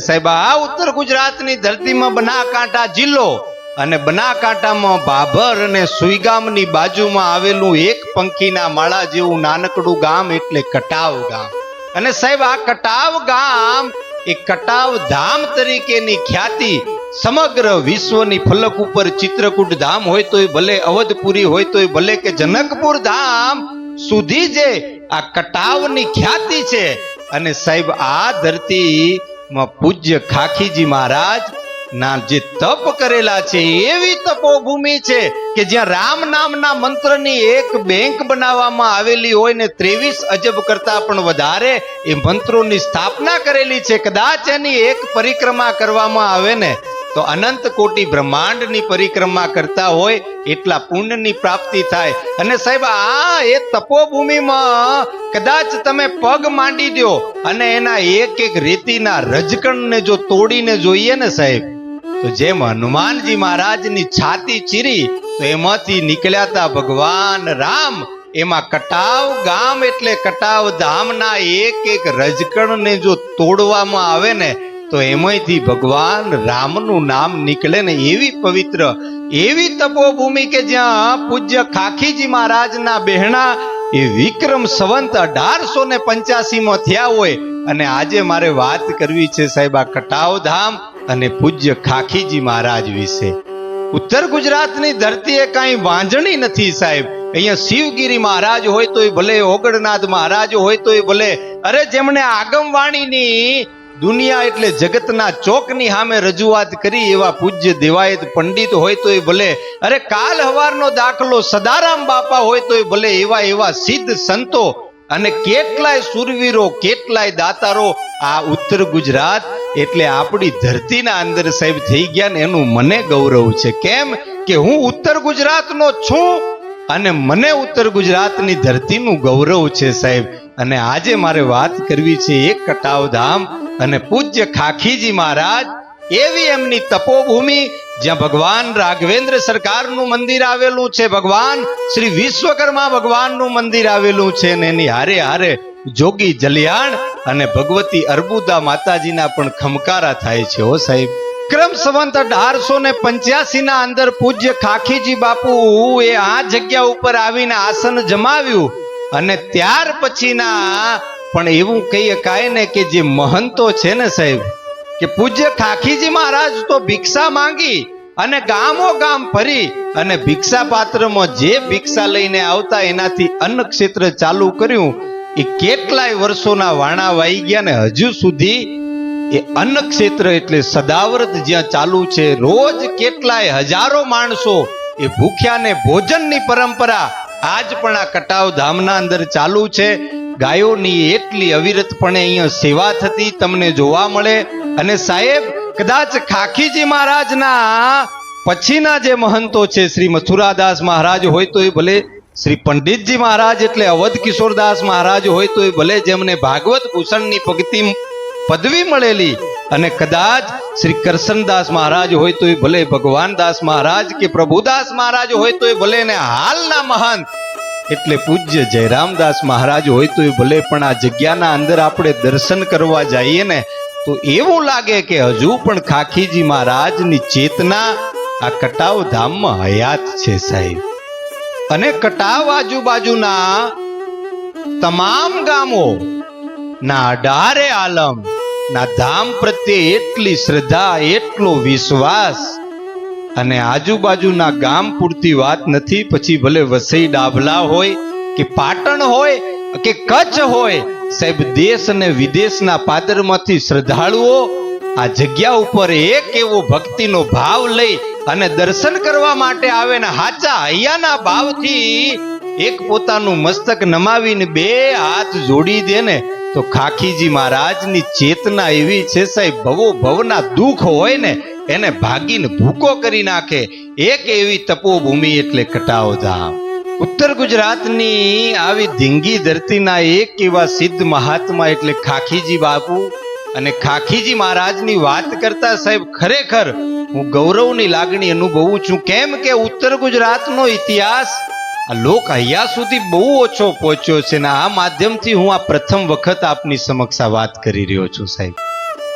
સાહેબ, આ ઉત્તર ગુજરાતની ધરતીમાં બનાકાંઠા જિલ્લો અને બનાકાંઠામાં ભાભર અને સુઈગામની બાજુમાં આવેલું એક પંખીના માળા જેવું નાનકડું ગામ એટલે કટાવ ગામ. અને સાહેબ, આ કટાવ ગામ એ કટાવ ધામ તરીકેની ખ્યાતિ સમગ્ર વિશ્વની ફલક ઉપર ચિત્રકૂટ ધામ હોય તોય ભલે અવધપુરી હોય તોય ભલે કે જનકપુર ધામ સુધી જે આ કટાવની ખ્યાતિ છે. અને સાહેબ, આ ધરતીમાં પૂજ્ય ખાખીજી મહારાજ ના જે તપ કરેલા છે, એવી તપોભૂમિ છે કે જ્યાં રામ નામના મંત્રની એક બેંક બનાવવામાં આવેલી હોય ને ત્રેવીસ અજબ કરતા પણ વધારે, એ મંત્રોની સ્થાપના કરેલી છે. કદાચ એની એક પરિક્રમા કરવામાં આવે ને તો અનંત કોટી બ્રહ્માંડની પરિક્રમા કરતા હોય એટલા પુણ્યની પ્રાપ્તિ થાય. અને સાહેબ, આ એ તપોભૂમિમાં કદાચ તમે પગ માંડી દો અને એના એક એક રેતીના રજકણને જો તોડીને જોઈએ ને સાહેબ, તો જેમ હનુમાનજી મહારાજની છાતી ચીરી, તો એમાંથી નીકળ્યા હતા ભગવાન રામ. એમાં કટાવ ગામ એટલે કટાવ ધામના એક એક રજકણને જો તોડવામાં આવે ને તો એમાંથી ભગવાન રામનું નામ નીકળે ને એવી પવિત્ર, એવી તપોભૂમિ કે જ્યાં પૂજ્ય ખાખીજી મહારાજના બહેણા એ વિક્રમ સંવંત અઢારસો ને પંચ્યાસી માં થયા હોય. અને આજે મારે વાત કરવી છે સાહેબ આ કટાવ ધામ અને પૂજ્ય ખાખીજી મહારાજ વિશે. ઉત્તર ગુજરાતની ધરતી એ કાંઈ વાંજણી નથી સાહેબ. અહીંયા શિવગીરી મહારાજ હોય તોય ભલે ઓગળનાથ મહારાજ હોય તોય ભલે. અરે જેમણે આગમવાણીની દુનિયા એટલે જગતના ચોકની સામે રજૂઆત કરી એવા પૂજ્ય દેવાયત પંડિત હોય તોય ભલે. અરે કાલ હવારનો દાખલો સદારામ બાપા હોય તોય ભલે એવા એવા સિદ્ધ સંતો અને કેટલાય સુરવીરો, કેટલાય દાતારો આ ઉત્તર ગુજરાત એટલે આપણી ધરતીના અંદર સાહેબ થઈ ગયા ને એનું મને ગૌરવ છે. કેમ કે હું ઉત્તર ગુજરાતનો છું અને મને ઉત્તર ગુજરાતની ધરતીનું ગૌરવ છે સાહેબ. અને આજે મારે વાત કરવી છે એક કટાવધામ અને પૂજ્ય ખાખીજી મહારાજ એવી એમની તપોભૂમિ જ્યાં ભગવાન રાઘવેન્દ્ર સરકારનું મંદિર આવેલું છે, ભગવાન શ્રી વિશ્વકર્મા ભગવાનનું મંદિર આવેલું છે ને એની હારે હારે જોગી જલિયાણ અને ભગવતી અર્બુદા માતાજીના પણ ખમકારા થાય છે. હો સાહેબ, ક્રમ સંવંત અઢારસો ને પંચ્યાસી ના અંદર પૂજ્ય ખાખીજી બાપુ એ આ જગ્યા ઉપર આવીને આસન જમાવ્યું અને ત્યાર પછીના, પણ એવું કહી શકાય ને કે જે મહંતો છે ને સાહેબ, કે પૂજ્ય ખાખીજી મહારાજ તો ભિક્ષા માંગી અને ગામો ગામ ફરી અને ભિક્ષા પાત્રમાં જે ભિક્ષા લઈને આવતા એનાથી અન્ન ક્ષેત્ર ચાલુ કર્યું, એ કેટલાય વર્ષોના વાણા વાઈ ગયા ને હજુ સુધી એ અન્ન ક્ષેત્ર એટલે સદાવ્રત જ્યાં ચાલુ છે, રોજ કેટલાય હજારો માણસો એ ભૂખ્યાને ભોજનની પરંપરા આજ પણ આ કટાવ ધામના અંદર ચાલુ છે. ગાયોની એટલી અવિરતપણે અહીંયા સેવા થતી તમને જોવા મળે. અને સાહેબ, કદાચ ખાખીજી મહારાજના પછીના જે મહંતો છે, શ્રી મથુરાદાસ મહારાજ હોય તો એ ભલે, શ્રી પંડિતજી મહારાજ એટલે અવધ કિશોરદાસ મહારાજ હોય તો એ ભલે, જેમને ભાગવત ભૂષણની પગતિ પદવી મળેલી અને કદાચ શ્રી કરશનદાસ મહારાજ હોય તો એ ભલે ભગવાનદાસ મહારાજ કે પ્રભુદાસ મહારાજ હોય તો એ ભલે ને હાલના મહંત એટલે પૂજ્ય જયરામદાસ મહારાજ હોય તો એ ભલે, પણ આ જગ્યાના અંદર આપણે દર્શન કરવા જઈએ ને, તો એવું લાગે કે હજુ પણ ખાખીજી મહારાજની ચેતના આ કટાવ ધામમાં હયાત છે સાહેબ. અને કટાવ આજુબાજુના તમામ ગામો ના અઢારે આલમ ના ધામ પ્રત્યે એટલી શ્રદ્ધા, એટલો વિશ્વાસ. અને આજુબાજુના ગામ પૂરતી વાત નથી, પછી ભલે વસઈ ડાભલા હોય, કે પાટણ હોય, કે કચ્છ હોય, સાહેબ દેશ અને વિદેશના પાદરમાંથી શ્રદ્ધાળુઓ આ જગ્યા ઉપર એક એવો ભક્તિનો ભાવ લઈ અને દર્શન કરવા માટે આવે ને હાચા હૈયાના ભાવથી એક પોતાનું મસ્તક નમાવીને બે હાથ જોડી દે ને તો ખાખીજી મહારાજની ચેતના એવી છે સાહેબ, ભવો ભવના દુઃખ હોય ને, એને ભાગીને ભૂકો કરી નાખે. એક એવી તપોભૂમિ એટલે કટાવ ધામ ઉત્તર ગુજરાતની આવી ધીંગી ધરતીના એક એવા સિદ્ધ મહાત્મા એટલે ખાખીજી બાપુ. અને ખાખીજી મહારાજની વાત કરતા સાહેબ, ખરેખર હું ગૌરવની લાગણી અનુભવું છું. કેમ કે ઉત્તર ગુજરાતનો ઇતિહાસ આ લોક અહીંયા સુધી બહુ ઓછો પહોંચ્યો છે ને આ માધ્યમથી હું આ પ્રથમ વખત આપની સમક્ષ આ વાત કરી રહ્યો છું સાહેબ.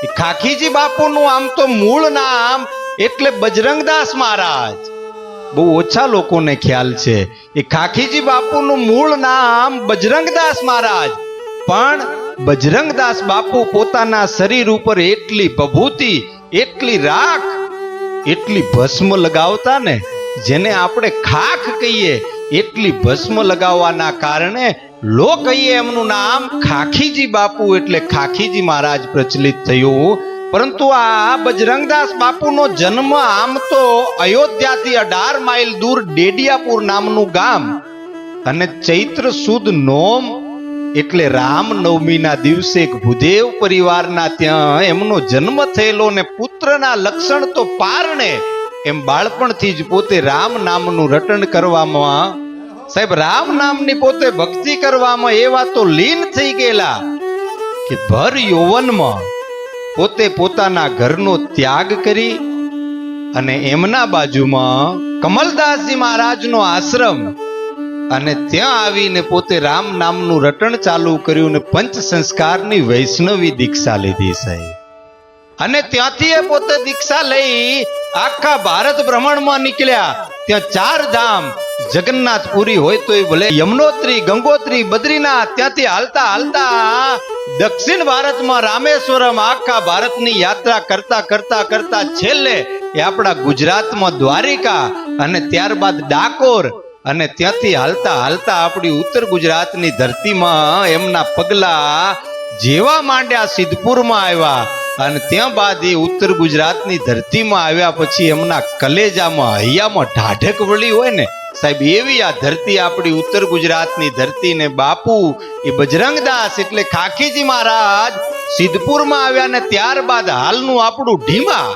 એ ખાખીજી બાપુનું આમ તો મૂળ નામ એટલે બજરંગદાસ મહારાજ. બહુ ઓછા લોકોને ખ્યાલ છે. એ ખાખીજી બાપુનું મૂળ નામ બજરંગદાસ મહારાજ. પણ બજરંગદાસ બાપુ પોતાના શરીર ઉપર એટલી ભભૂતિ, એટલી રાખ, એટલી ભસ્મ લગાવતા ને જેને આપણે ખાખ કહીએ એટલી ભસ્મ લગાવવાના કારણે લો કહીએ એમનું નામ ખાખીજી બાપુ એટલે ખાખીજી મહારાજ પ્રચલિત થયું. પરંતુ આ બજરંગદાસ બાપુનો જન્મ આમ તો અયોધ્યાથી અઢાર માઇલ દૂર ડેડિયાપુર નામનું ગામ. અને ચૈત્ર સુદ નોમ એટલે રામનવમીના દિવસે એક ભૂદેવ પરિવારના ત્યાં એમનો જન્મ થયેલો ને પુત્રના લક્ષણ તો પારણે. એમ બાળપણથી જ પોતે રામ નામનું રટણ કરવામાં સાહેબ, રામ નામની પોતે ભક્તિ કરવામાં એવા તો લીન થઈ ગયેલા કે ભર યૌવનમાં પોતે પોતાના ઘરનો ત્યાગ કરી અને એમના બાજુમાં કમલદાસજી મહારાજનો આશ્રમ અને ત્યાં આવીને પોતે રામ નામનું રટણ ચાલુ કર્યું ને પંચ સંસ્કારની વૈષ્ણવી દીક્ષા લીધી સાહેબ. અને ત્યાંથી એ પોતે દીક્ષા લઈ આખા ભારત ભ્રમણમાં નીકળ્યા. ત્યાં ચાર ધામ જગન્નાથપુરી હોય તો ભલે. યમનોત્રી, ગંગોત્રી, બદ્રીનાથ ત્યાંથી હાલતા હાલતા દક્ષિણ ભારતમાં રામેશ્વરમ આખા ભારતની યાત્રા કરતા કરતા કરતા છેલ્લે એ આપણા ગુજરાતમાં દ્વારિકા અને ત્યારબાદ ડાકોર અને ત્યાંથી હાલતા હાલતા આપણી ઉત્તર ગુજરાતની ધરતીમાં એમના પગલા જેવા માંડ્યા સિદ્ધપુરમાં આવ્યા. અને ત્યાં બાદ એ ઉત્તર ગુજરાતની ધરતીમાં આવ્યા પછી એમના કલેજામાં, હૈયામાં ઢાઢક વળી હોય ને, સાહેબ, એવી આ ધરતી આપણી ઉત્તર ગુજરાતની ધરતી ને બાપુ, એ બજરંગદાસ એટલે ખાખીજી મહારાજ સિદ્ધપુરમાં આવ્યા ને ત્યારબાદ હાલનું આપણું ઢીમા.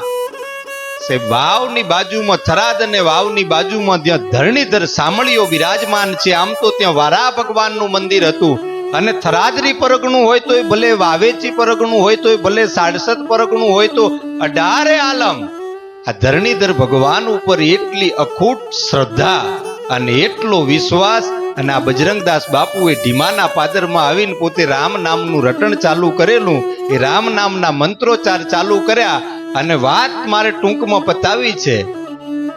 સાહેબ, વાવની બાજુમાં થરાદ અને વાવની બાજુમાં ત્યાં ધરણીધર સામળીઓ બિરાજમાન છે, આમ તો ત્યાં વારા ભગવાનનું મંદિર હતું. અને થરાદરી પરગણું હોય તોય ભલે વાવેચી પરગણું હોય તોય ભલે સાડસત પરગણું હોય તો અઢારે આલમ. આ ધરણીધર ભગવાન ઉપર એટલી અખૂટ શ્રદ્ધા અને એટલો વિશ્વાસ અને આ બજરંગદાસ બાપુએ ઢીમાના પાદરમાં આવીને પોતે રામ નામનું રટણ ચાલુ કરેલું. એ રામ નામના મંત્રોચ્ચાર ચાલુ કર્યા અને વાત મારે ટૂંકમાં પતાવી છે.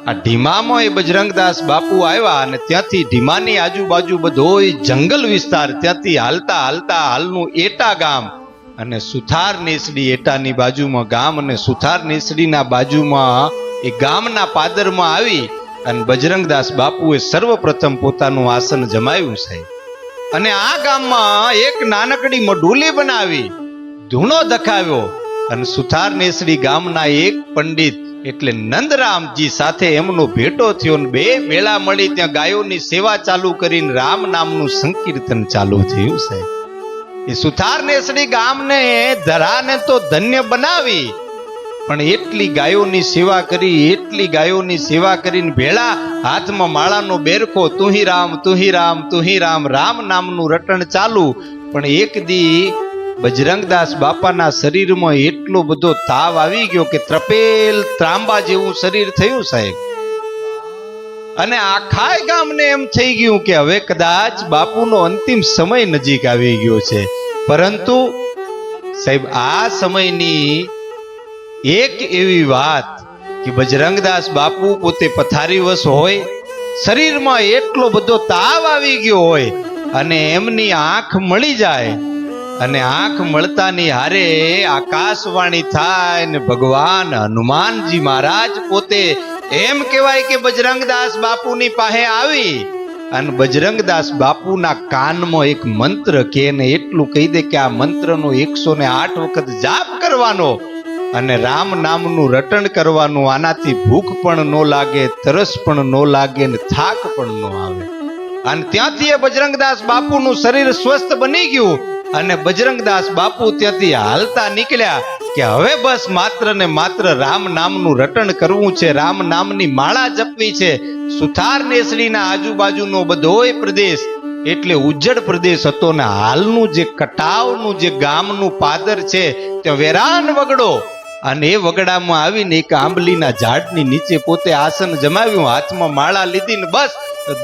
આ ઢીમામાં એ બજરંગદાસ બાપુ આવ્યા અને ત્યાંથી ઢીમાની આજુબાજુ બધોય જંગલ વિસ્તાર ત્યાંથી હાલતા હાલતા હાલનું એટા ગામ અને સુથાર નેસડી એટાની બાજુમાં ગામ અને સુથાર નેસડીના બાજુમાં એ ગામના પાદરમાં આવી અને બજરંગદાસ બાપુએ સર્વપ્રથમ પોતાનું આસન જમાવ્યું છે. અને આ ગામમાં એક નાનકડી મઢુલી બનાવી, ધૂણો દખાવ્યો અને સુથાર નેસડી ગામના એક પંડિત એટલે નંદરામજી સાથે એમનો ભેટો થયો ને બે મેળા મળી ત્યાં ગાયોની સેવા ચાલુ કરીને રામ નામનું સંકીર્તન ચાલુ થયું છે એ સુથાર નેસડી ગામને ધરાને તો ધન્ય બનાવી, પણ એટલી ગાયોની સેવા કરી, એટલી ગાયોની સેવા કરીને ભેળા હાથમાં માળાનો બેરખો, તુહી રામ તુહી રામ તુહી રામ રામ નામનું રટણ ચાલુ, પણ એક દી બજરંગદાસ બાપાના શરીરમાં એટલો બધો તાવ આવી ગયો કે ત્રપેલ ત્રાંબા જેવું શરીર થયું સાહેબ. અને આખાય ગામને એમ થઈ ગયું કે હવે કદાચ બાપુનો અંતિમ સમય નજીક આવી ગયો છે. પરંતુ સાહેબ, આ સમયની એક એવી વાત કે બજરંગદાસ બાપુ પોતે પથારીવશ હોય, શરીરમાં એટલો બધો તાવ આવી ગયો હોય અને એમની આંખ મળી જાય અને આંખ મળતાની હારે આકાશવાણી થાય ને ભગવાન હનુમાનજી મહારાજ પોતે એમ કહેવાય કે બજરંગદાસ બાપુની પાસે આવી અને બજરંગદાસ બાપુના કાનમાં એક મંત્ર કે ને એટલું કહી દે કે આ મંત્રનો એકસો ને આઠ વખત જાપ કરવાનો અને રામ નામનું રટણ કરવાનું. આનાથી ભૂખ પણ ન લાગે, તરસ પણ ન લાગે ને થાક પણ ન આવે. અને ત્યાંથી એ બજરંગદાસ બાપુનું શરીર સ્વસ્થ બની ગયું. અને બજરંગદાસ બાપુ ત્યાંથી હાલતા નીકળ્યા કે હવે બસ માત્ર ને માત્ર રામ નામનું રટણ કરવું છે. રામ નામની માળા જપવી છે. સુથાર નેસડીના આજુબાજુનો બધોય પ્રદેશ એટલે ઉજ્જડ પ્રદેશ હતો ને હાલનું જે કટાવનું જે ગામનું પાદર છે, ત્યાં વેરાન વગડો. અને એ વગડામાં આવીને એક આંબલીના ઝાડની નીચે પોતે આસન જમાવ્યું, હાથમાં માળા લીધી ને બસ.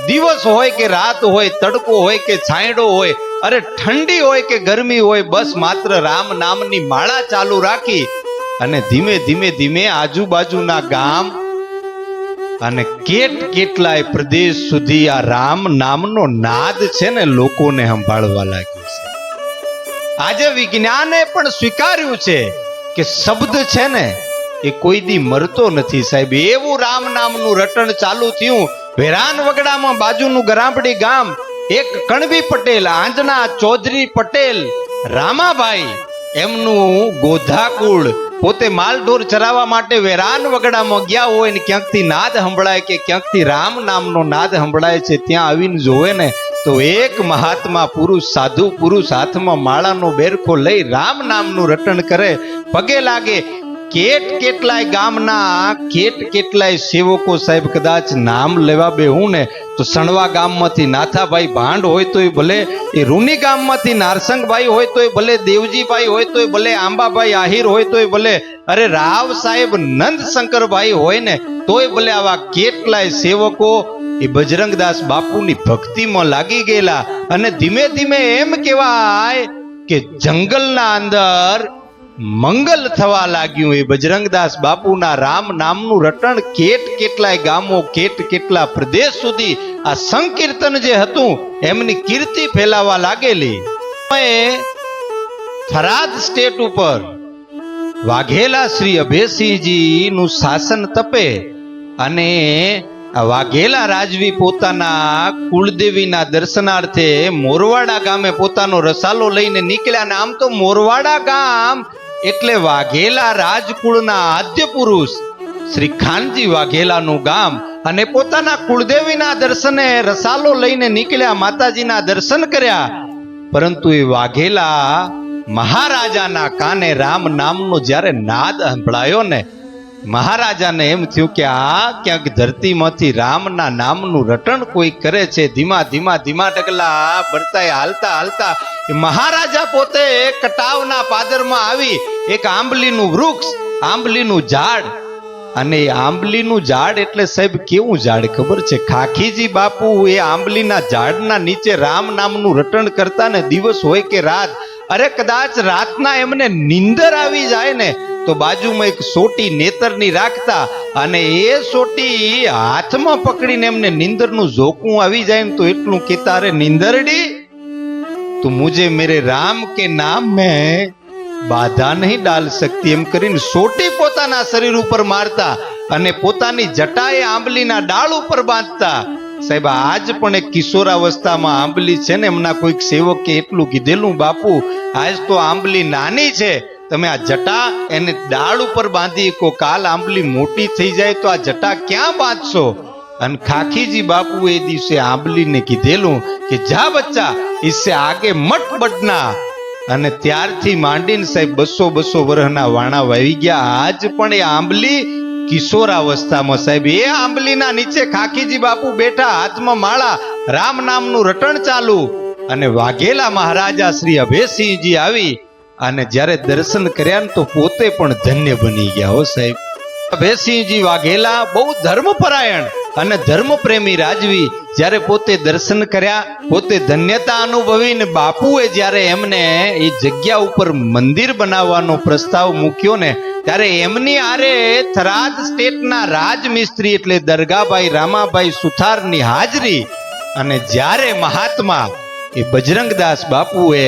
દિવસ હોય કે રાત હોય, તડકો હોય કે છાંયડો હોય અરે ઠંડી હોય કે ગરમી હોય, બસ માત્ર રામ નામની માળા ચાલુ રાખી અને ધીમે ધીમે ધીમે આજુબાજુના ગામ અને કેટ કેટલાય પ્રદેશ સુધી આ રામ નામનો નાદ છે ને લોકોને સંભાળવા લાગ્યો છે. આજે વિજ્ઞાને પણ સ્વીકાર્યું છે કે શબ્દ છે ને એ કોઈ દી મરતો નથી સાહેબ. એવું રામ નામનું રટણ ચાલુ થયું. વેરાન વગડામાં બાજુનું ગરામડી ગામ એક કણબી પટેલ, આંજના ચૌધરી પટેલ, રામાભાઈ, એમનું ગોધાકુળ, પોતે માલઢોર ચરાવવા માટે વેરાન વગડામાં ગયા હોય ને ક્યાંકથી નાદ સંભળાય કે ક્યાંકથી રામ નામનો નાદ સંભળાય છે, ત્યાં આવીને જોવે ને તો એક મહાત્મા પુરુષ, સાધુ પુરુષ હાથમાં માળાનો બેરખો લઈ રામ નામનું રટણ કરે. પગે લાગે, કેટ કેટલાય ગામના, કેટ કેટલાય સેવકો સાહેબ, કદાચ નામ લેવા બેહું ને તો સણવા ગામમાંથી નાથાભાઈ ભાંડ હોય તોય ભલે, એ રૂની ગામમાંથી નારસંગભાઈ હોય તોય ભલે, દેવજીભાઈ હોય તોય ભલે, આંબાભાઈ આહિર હોય તોય ભલે, અરે રાવ સાહેબ નંદ શંકરભાઈ હોય ને, તોય ભલે આવા કેટલાય સેવકો એ બજરંગદાસ બાપુની ભક્તિમાં લાગી ગયેલા અને ધીમે ધીમે એમ કહેવાય કે જંગલના અંદર મંગલ થવા લાગ્યું એ બજરંગદાસ બાપુના રામ નામનું રટણ કેટ કેટલાય ગામો, કેટ કેટલા પ્રદેશ સુધી આ સંકીર્તન જે હતું, એમની કીર્તિ ફેલાવા લાગેલી. થરાદ સ્ટેટ ઉપર વાઘેલા શ્રી અભયસિંહજી નું શાસન તપે અને વાઘેલા રાજવી પોતાના કુળદેવીના દર્શનાર્થે મોરવાડા ગામે પોતાનો રસાલો લઈને નીકળ્યા અને આમ તો મોરવાડા ગામ એટલે વાઘેલા રાજકુળના આદ્ય પુરુષ શ્રી ખાનજી વાઘેલાનું ગામ અને પોતાના કુળદેવીના દર્શને રસાલો લઈને નીકળ્યા, માતાજીના દર્શન કર્યા. પરંતુ એ વાઘેલા મહારાજાના કાને રામ નામનો જ્યારે નાદ સંભળાયો ને મહારાજાને એમ થયું કે આ ક્યાંક ધરતીમાંથી રામના નામનું રટણ કોઈ કરે છે? ધીમા ધીમા ધીમા ડગલા ભરતા હાલતા હાલતા. મહારાજા પોતે કટાવના પાદરમાં આવી, એક આંબલીનું વૃક્ષ, આંબલીનું ઝાડ. અને એ આંબલીનું ઝાડ એટલે સાહેબ કેવું ઝાડ ખબર છે? ખાખીજી બાપુ એ આંબલીના ઝાડના નીચે રામ નામનું રટણ કરતા ને દિવસ હોય કે રાત. અરે કદાચ રાતના એમને નીંદર આવી જાય ને તો બાજુમાં એક સોટી નેતરની રાખતા અને એ સોટી હાથમાં પકડીને એમને નિંદરનું ઝોકું આવી જાય ને તો એટલું કેતા અરે નીંદરડી, તું મુજે મેરે રામ કે નામ મેં બાધા નહીં ડાલ શકતી. એમ કરીને સોટી પોતાના શરીર ઉપર મારતા અને પોતાની જટાએ આંબલીના ડાળ ઉપર બાંધતા. સાહેબ, આજ પણ એક કિશોરાવસ્થામાં આંબલી છે ને, એમના કોઈક સેવકે એટલું કીધેલું, બાપુ, આજ તો આંબલી નાની છે તમે આ જટા એને ડાળ ઉપર બાંધી કો કાલ આંબલી મોટી થઈ જાય તો આ જટા ક્યાં બાંધશો? અને ખાખીજી બાપુ એ દિવસે આંબલીને કીધેલું કે, જા બચ્ચા, ઈસે આગે મટ બટના. અને ત્યારથી માંડીને સાહેબ બસો બસો વર્ષના વાણા વાવી ગયા. આજ પણ એ આંબલી કિશોરાવસ્થામાં સાહેબ, એ આંબલીના નીચે ખાખીજી બાપુ બેઠા, હાથમાં માળા, રામ નામનું રટણ ચાલુ. અને વાઘેલા મહારાજા શ્રી અભયસિંહજી આવી અને જ્યારે દર્શન કર્યા ને તો પોતે પણ ધન્ય બની ગયા હો સાહેબ. ભેસિંહજી વાઘેલા બહુ ધર્મપરાયણ અને ધર્મપ્રેમી રાજવી જ્યારે પોતે દર્શન કર્યા, પોતે ધન્યતા અનુભવીને બાપુએ જ્યારે એમને એ જગ્યા ઉપર મંદિર બનાવવાનો પ્રસ્તાવ મૂક્યો ને, ત્યારે એમની આરે થરાદ સ્ટેટના રાજમિસ્ત્રી એટલે દરગાભાઈ રામાભાઈ સુથારની હાજરી અને જ્યારે મહાત્મા એ બજરંગદાસ બાપુએ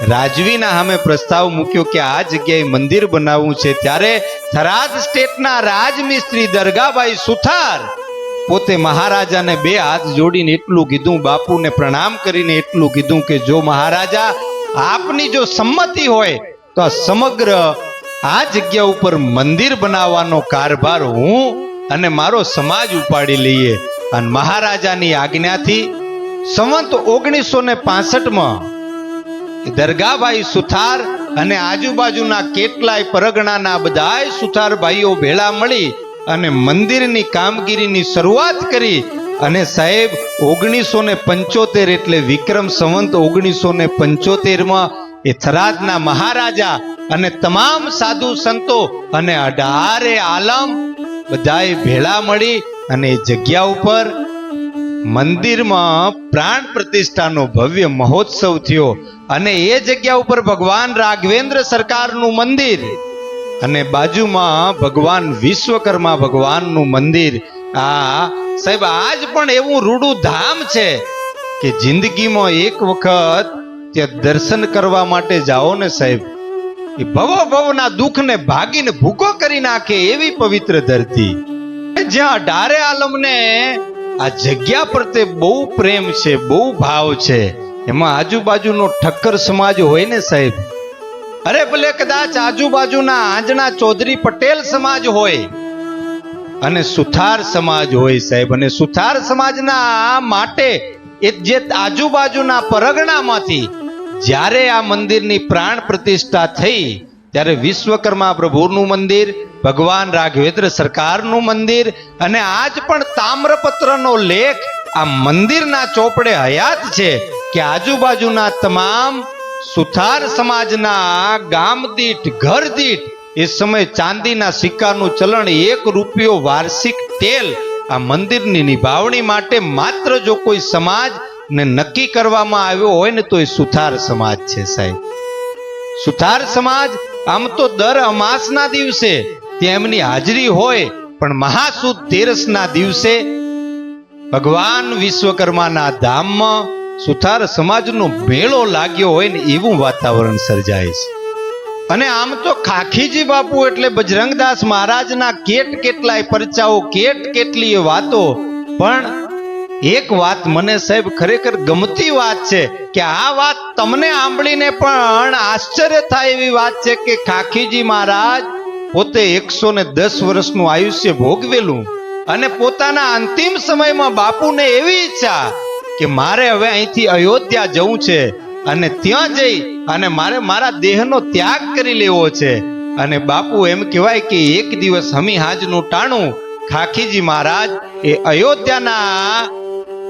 રાજવીના સામે પ્રસ્તાવ મૂક્યો કે આ જગ્યાએ મંદિર બનાવવું છે, ત્યારે થરાદ સ્ટેટના રાજમિસ્ત્રી દરગાભાઈ સુથાર પોતે મહારાજાને બે હાથ જોડીને એટલું કીધું, બાપુને પ્રણામ કરીને એટલું કીધું કે જો મહારાજા, આપની જો સંમતિ હોય તો આ સમગ્ર આ જગ્યા ઉપર મંદિર બનાવવાનો કારભાર હું અને મારો સમાજ ઉપાડી લઈએ. અને મહારાજાની આજ્ઞાથી સંવંત ઓગણીસો ને પાસઠમાં દરગાભાઈ સુથાર અને આજુબાજુના કેટલાય પરગણાના બધાય સુથાર ભાઈઓ ભેળા મળી અને મંદિરની કામગીરીની શરૂઆત કરી અને સાહેબ ઓગણીસો ને પંચોતેર એટલે વિક્રમ સંવંત ઓગણીસો ને પંચોતેરમાં એ થરાદના મહારાજા અને તમામ સાધુ સંતો અને અઢારે આલમ બધાએ ભેળા મળી અને એ જગ્યા ઉપર મંદિરમાં પ્રાણ પ્રતિષ્ઠાનો ભવ્ય મહોત્સવ થયો. અને એ જગ્યા ઉપર ભગવાન રાઘવેન્દ્ર સરકારનું મંદિર અને બાજુમાં ભગવાન વિશ્વકર્મા ભગવાનનું મંદિર. આ, સાહેબ, આજ પણ એવું રૂડું ધામ છે કે જિંદગીમાં એક વખત ત્યાં દર્શન કરવા માટે જાઓ ને સાહેબ, એ ભવો ભવના દુઃખને ભાગીને ભૂકો કરી નાખે એવી પવિત્ર ધરતી. જ્યાં ડારે આલમને આ જગ્યા પ્રત્યે બહુ પ્રેમ છે, બહુ ભાવ છે. એમાં આજુબાજુનો ઠક્કર સમાજ હોય ને સાહેબ? અરે ભલે કદાચ આજુબાજુના આંજણા ચૌધરી પટેલ સમાજ હોય અને સુથાર સમાજ હોય સાહેબ, અને સુથાર સમાજના માટે એ જે આજુબાજુના પરગણામાંથી જ્યારે આ મંદિરની પ્રાણ પ્રતિષ્ઠા થઈ, ત્યારે વિશ્વકર્મા પ્રભુનું મંદિર, ભગવાન રાઘવેન્દ્ર સરકારનું મંદિર અને આજ પણ તામ્રપત્રનો લેખ આ મંદિરના ચોપડે હયાત છે કે આજુબાજુના તમામ સુથાર સમાજના ગામ દીઠ, ઘર દીઠ એ સમય ચાંદીના સિક્કાનું ચલણ એક રૂપિયો વાર્ષિક તેલ આ મંદિરની નિભાવણી માટે માત્ર જો કોઈ સમાજ ને નક્કી કરવામાં આવ્યો હોય ને તો એ સુથાર સમાજ છે સાહેબ. સુથાર સમાજ આમ તો દર અમાસના દિવસે તેમની હાજરી હોય પણ મહાસુદ તેરસના દિવસે ભગવાન વિશ્વકર્માના ધામમાં સુથાર સમાજનો મેળો લાગ્યો હોય ને એવું વાતાવરણ સર્જાય છે. અને આમ તો ખાખીજી બાપુ એટલે બજરંગદાસ મહારાજના કેટ કેટલાય પરચાઓ, કેટ કેટલીય વાતો, પણ એક વાત મને સાહેબ ખરેખર ગમતી વાત છે કે આ વાત તમને સાંભળીને પણ આશ્ચર્ય થાય એવી વાત છે કે ખાખીજી મહારાજ પોતે એકસો ને દસ વર્ષનું આયુષ્ય ભોગવેલું અને પોતાના અંતિમ સમયમાં બાપુને એવી ઈચ્છા કે મારે હવે અહીંથી અયોધ્યા જવું છે અને ત્યાં જઈ અને મારે મારા દેહનો ત્યાગ કરી લેવો છે. અને બાપુ એમ કહેવાય કે એક દિવસ હમી હાજનું ટાણું ખાખીજી મહારાજ એ અયોધ્યાના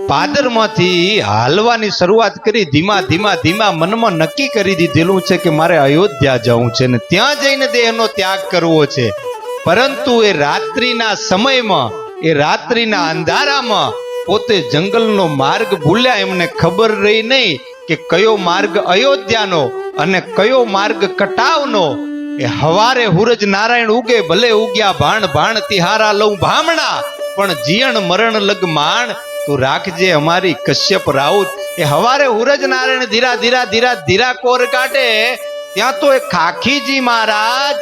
પાદરમાંથી હાલવાની શરૂઆત કરી ધીમા ધીમા ધીમા મનમાં નક્કી કરી દીધેલું છે કે મારે અયોધ્યા જવું છે ને ત્યાં જઈને દેહનો ત્યાગ કરવો છે. પરંતુ એ રાત્રિના સમયમાં એ રાત્રિના અંધારામાં પોતે જંગલનો માર્ગ ભૂલ્યા એમને ખબર રહી નહીં કે કયો માર્ગ અયોધ્યાનો અને કયો માર્ગ કટાવનો. એ હવારે હુરજ નારાયણ ઉગે, ભલે ઉગ્યા ભાણ ભાણ તિહારા લઉં ભામણા, પણ જીયણ મરણ લગ માણ, તું રાખજે અમારી કશ્યપ રાઉત. એ હવારે હુરજ નારાયણ ધીરા ધીરા ધીરા ધીરા કોર કાઢે, ત્યાં તો એ ખાખીજી મહારાજ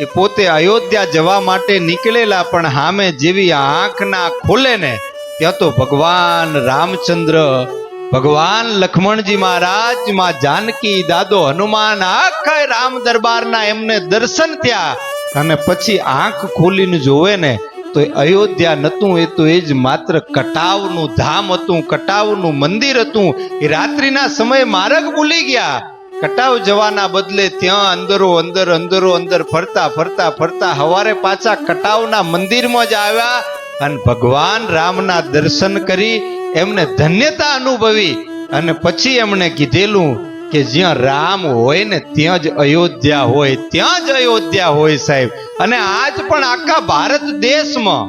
એ પોતે અયોધ્યા જવા માટે નીકળેલા પણ હામે જેવી આંખ ના ખોલે ને ત્યાં તો ભગવાન રામચંદ્ર, ભગવાન લક્ષ્મણજી મહારાજ, માં જાનકી દાદો હનુમાન, આખા રામ દરબારના એમને દર્શન થયા. અને પછી આંખ ખોલીને જોવે ને તો અયોધ્યા નતું એ તો એ જ માત્ર કટાવનું ધામ હતું, કટાવનું મંદિર હતું. એ રાત્રિના સમયે માર્ગ ભૂલી ગયા. કટાવ જવાના બદલે ત્યાં અંદરો અંદર અંદરો અંદર ફરતા ફરતા ફરતા હવારે પાછા કટાવના મંદિરમાં જ આવ્યા અને ભગવાન રામના દર્શન કરી એમને ધન્યતા અનુભવી અને પછી એમણે કીધેલું કે જ્યાં રામ હોય ને ત્યાં જ અયોધ્યા હોય, ત્યાં જ અયોધ્યા હોય સાહેબ. અને આજ પણ આખા ભારત દેશમાં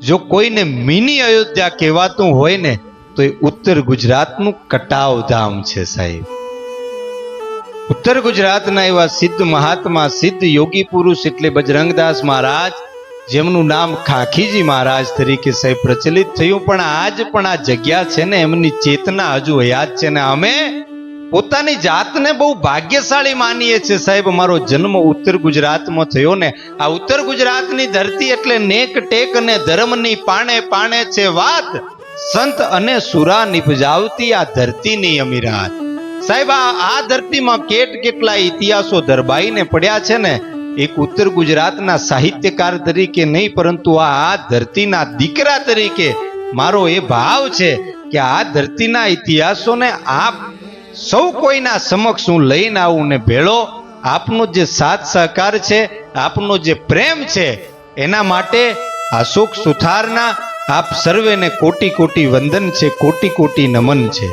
જો કોઈને મિની અયોધ્યા કહેવાતું હોય ને તો એ ઉત્તર ગુજરાતનું કટાવ ધામ છે સાહેબ. ઉત્તર ગુજરાતના એવા સિદ્ધ મહાત્મા, સિદ્ધ યોગી પુરુષ એટલે બજરંગદાસ મહારાજ, જેમનું નામ ખાખીજી મહારાજ તરીકે સાહેબ પ્રચલિત થયું. પણ આજ પણ આ જગ્યા છે ને, એમની ચેતના હજુ યાદ છે ને, અમે પોતાની જાતને બહુ ભાગ્યશાળી માનીએ છીએ સાહેબ. અમારો જન્મ ઉત્તર ગુજરાતમાં થયો ને, આ ઉત્તર ગુજરાતની ધરતી એટલે નેક, ટેક અને ધર્મની પાણે પાણે છે વાત. સંત અને સુરા નિપજાવતી આ ધરતીની અમીરાત. સાહેબ, આ ધરતીમાં કેટ કેટલા ઇતિહાસો ધરબાઈને પડ્યા છે ને, એક ઉત્તર ગુજરાતના સાહિત્યકાર તરીકે નહીં, પરંતુ આ આ ધરતીના દીકરા તરીકે મારો એ ભાવ છે કે આ ધરતીના ઇતિહાસોને આપ સૌ કોઈના સમક્ષ હું લઈને આવું ને ભેળો, આપનો જે સાથ સહકાર છે, આપનો જે પ્રેમ છે, એના માટે અશોક સુથારના આપ સર્વેને કોટી કોટી વંદન છે, કોટી કોટી નમન છે.